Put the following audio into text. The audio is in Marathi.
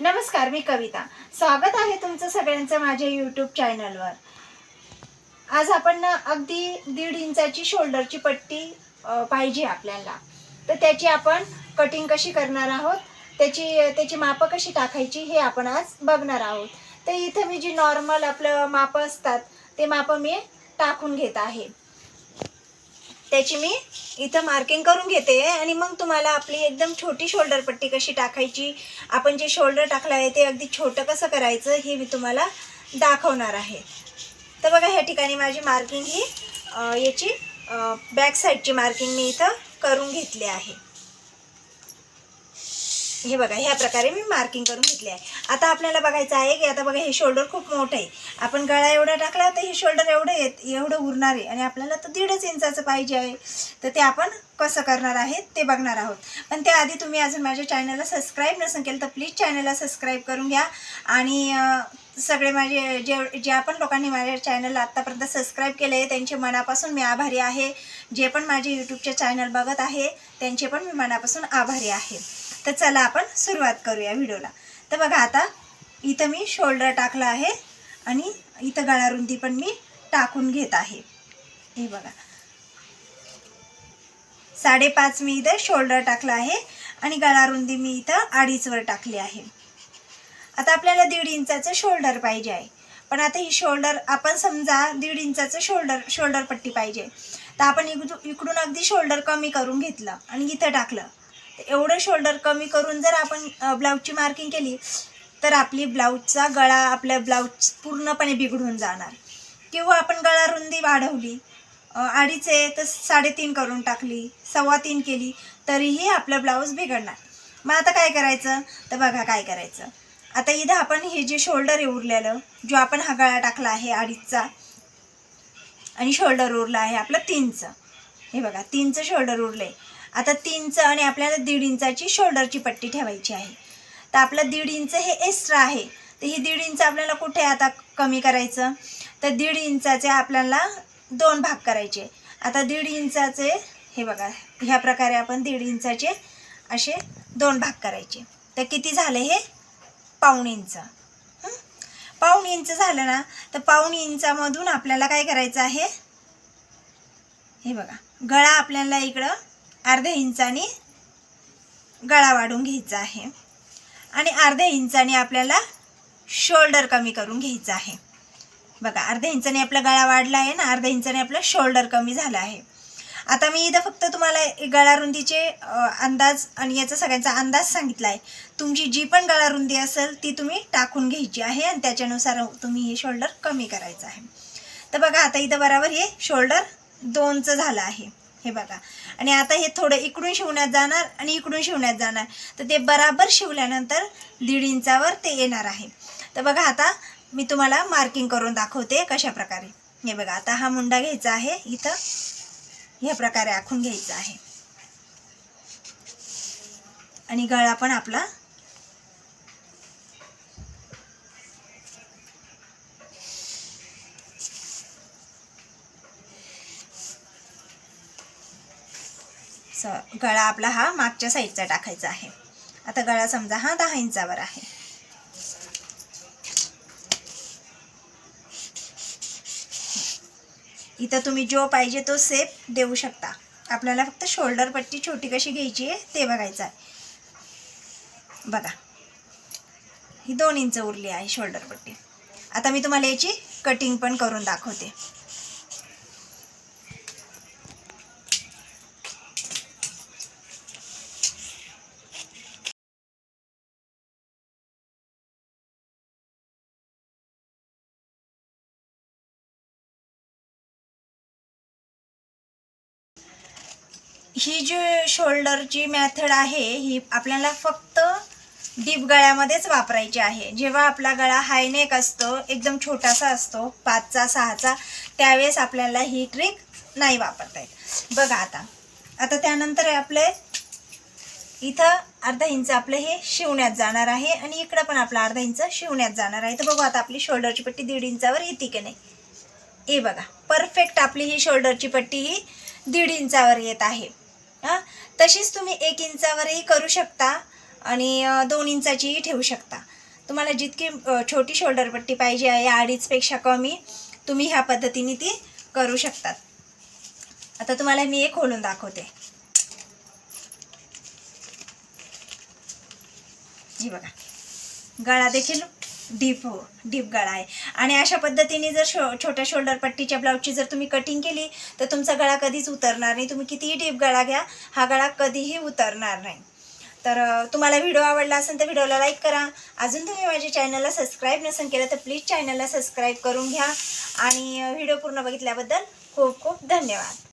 नमस्कार मी कविता. स्वागत आहे तुमचं सगळ्यांचं माझ्या यूट्यूब चॅनलवर आज आपण अगदी दीड इंचाची शोल्डरची पट्टी पाहिजे आपल्याला. तर त्याची आपण कटिंग कशी करणार आहोत त्याची त्याची मापं कशी टाकायची हे आपण आज बघणार आहोत. तर इथं मी जी नॉर्मल आपलं मापं असतात ते मापं मी टाकून घेत आहे. त्याची मी इथं मार्किंग करून घेते आणि मग तुम्हाला आपली एकदम छोटी शोल्डर पट्टी कशी टाकायची आपण जे शोल्डर टाकलं आहे ते अगदी छोटं कसं करायचं हे मी तुम्हाला दाखवणार आहे. तर बघा ह्या ठिकाणी माझी मार्किंग ही याची बॅक साईडची मार्किंग मी इथं करून घेतली आहे. हे बघा ह्या प्रकारे मी मार्किंग करून घेतली आहे. आता आपल्याला बघायचं आहे की आता बघा हे शोल्डर खूप मोठं आहे. आपण गळा एवढा टाकला तर हे शोल्डर एवढं येत एवढं उरणार आहे. आणि आपल्याला तर दीडच इंचाचं पाहिजे आहे. तर ते आपण कसं करणार आहे ते बघणार आहोत. पण त्याआधी तुम्ही अजून माझ्या चॅनलला सबस्क्राईब नसेल केलं तर प्लीज चॅनलला सबस्क्राईब करून घ्या. आणि सगळे माझे जे ज्या पण लोकांनी माझ्या चॅनलला आत्तापर्यंत सबस्क्राईब केलं आहे त्यांचे मनापासून मी आभारी आहे. जे पण माझे यूट्यूबचे चॅनल बघत आहे त्यांचे पण मी मनापासून आभारी आहे. तर चला आपण सुरुवात करूया व्हिडिओला. तर बघा आता इथं मी शोल्डर टाकलं आहे आणि इथं गळारुंदी पण मी टाकून घेत आहे. हे बघा. साडेपाच मी इथं शोल्डर टाकलं आहे आणि गळारुंदी मी इथं अडीचवर टाकली आहे. आता आपल्याला दीड इंचाचं शोल्डर पाहिजे आहे. पण आता ही शोल्डर आपण समजा दीड इंचाचं शोल्डर शोल्डर पट्टी पाहिजे. तर आपण इकडून इकडून अगदी शोल्डर कमी करून घेतलं आणि इथं टाकलं. एवढं शोल्डर कमी करून जर आपण ब्लाऊजची मार्किंग केली तर आपली ब्लाऊजचा गळा आपल्या ब्लाऊज पूर्णपणे बिघडून जाणार. किंवा आपण गळा रुंदी वाढवली अडीच आहे तर साडेतीन करून टाकली सव्वा तीन केली तरीही आपलं ब्लाऊज बिघडणार. मग आता काय करायचं? तर बघा काय करायचं. आता इथं आपण हे जे शोल्डर आहे उरलेलं जो आपण हा गळा टाकला आहे अडीचचा आणि शोल्डर उरला आहे आपलं तीनचं. हे बघा तीनचं शोल्डर उरलं आहे आता तीनचं आणि आपल्याला दीड इंचाची शोल्डरची पट्टी ठेवायची आहे. तर आपलं दीड इंच हे एक्स्ट्रा आहे. तर ही दीड इंच आपल्याला कुठे आता कमी करायचं? तर दीड इंचाचे आपल्याला दोन भाग करायचे. आता दीड इंचाचे हे बघा ह्या प्रकारे आपण दीड इंचाचे असे दोन भाग करायचे. तर किती झाले हे? पाऊण इंच. पाऊण इंच झालं ना तर पाऊण इंचामधून आपल्याला काय करायचं आहे? हे बघा गळा आपल्याला इकडं अर्ध्या इंचाने गळा वाढून घ्यायचा आहे. आणि अर्ध्या इंचाने आपल्याला शोल्डर कमी करून घ्यायचं आहे. बघा अर्ध्या इंचाने आपला गळा वाढला आहे ना अर्ध्या इंचाने आपलं शोल्डर कमी झालं आहे. आता मी इथं फक्त तुम्हाला गळा रुंदीचे अंदाज आणि याचा सगळ्यांचा अंदाज सांगितला आहे. तुमची जी पण गळा रुंदी असेल ती तुम्ही टाकून घ्यायची आहे आणि त्याच्यानुसार तुम्ही हे शोल्डर कमी करायचं आहे. तर बघा आता इथं बरोबर हे शोल्डर दोनचं झालं आहे. हे बघा. आणि आता हे थोडं इकडून शिवण्यात जाणार आणि इकडून शिवण्यात जाणार. तर ते बराबर शिवल्यानंतर दीड इंचावर ते येणार आहे. तर बघा आता मी तुम्हाला मार्किंग करून दाखवते कशा प्रकारे. हे बघा आता हा मुंडा घ्यायचा आहे इथं. ह्या प्रकारे आखून घ्यायचा आहे. आणि गळा पण आपला स गळा आपला हा मागच्या साईडचा टाकायचा आहे. आता गळा समजा हा दहा इंचावर आहे. इथं तुम्ही जो पाहिजे तो सेप देऊ शकता. आपल्याला फक्त शोल्डर पट्टी छोटी कशी घ्यायची आहे ते बघायचं आहे. बघा. ही दोन इंच उरली आहे शोल्डर पट्टी. आता मी तुम्हाला याची कटिंग पण करून दाखवते. ही जी शोल्डरची मॅथड आहे ही आपल्याला फक्त डीप गळ्यामध्येच वापरायची आहे. जेव्हा आपला गळा हायनेक असतो एकदम छोटासा असतो पाचचा सहाचा त्यावेळेस आपल्याला ही ट्रिक नाही वापरता येत. बघा आता. आता त्यानंतर आपले इथं अर्धा इंच आपलं हे शिवण्यात जाणार आहे आणि इकडं पण आपलं अर्धा इंच शिवण्यात जाणार आहे. तर बघू आता आपली शोल्डरची पट्टी दीड इंचावर येते की नाही? हे बघा. परफेक्ट आपली ही शोल्डरची पट्टी ही दीड इंचावर येत आहे. हां? तशीच तुम्ही एक इंचावरही करू शकता आणि दोन इंचाचीही ठेवू शकता. तुम्हाला जितकी छोटी शोल्डरपट्टी पाहिजे आहे अडीचपेक्षा कमी तुम्ही ह्या पद्धतीने ती करू शकतात. आता तुम्हाला मी एक खोलून दाखवते. जी बघा. गळा देखील डीप हो डीप गळा आहे. आणि अशा पद्धतीने जर शो छोट्या शोल्डर पट्टीच्या ब्लाऊजची जर तुम्ही कटिंग केली तर तुमचा गळा कधीच उतरणार नाही. तुम्ही कितीही डीप गळा घ्या हा गळा कधीही उतरणार नाही. तर तुम्हाला व्हिडिओ आवडला असेल तर व्हिडिओला लाईक करा. अजून तुम्ही माझ्या चॅनलला सबस्क्राईब नसेल केलं तर प्लीज चॅनलला सबस्क्राईब करून घ्या. आणि व्हिडिओ पूर्ण बघितल्याबद्दल खूप खूप धन्यवाद.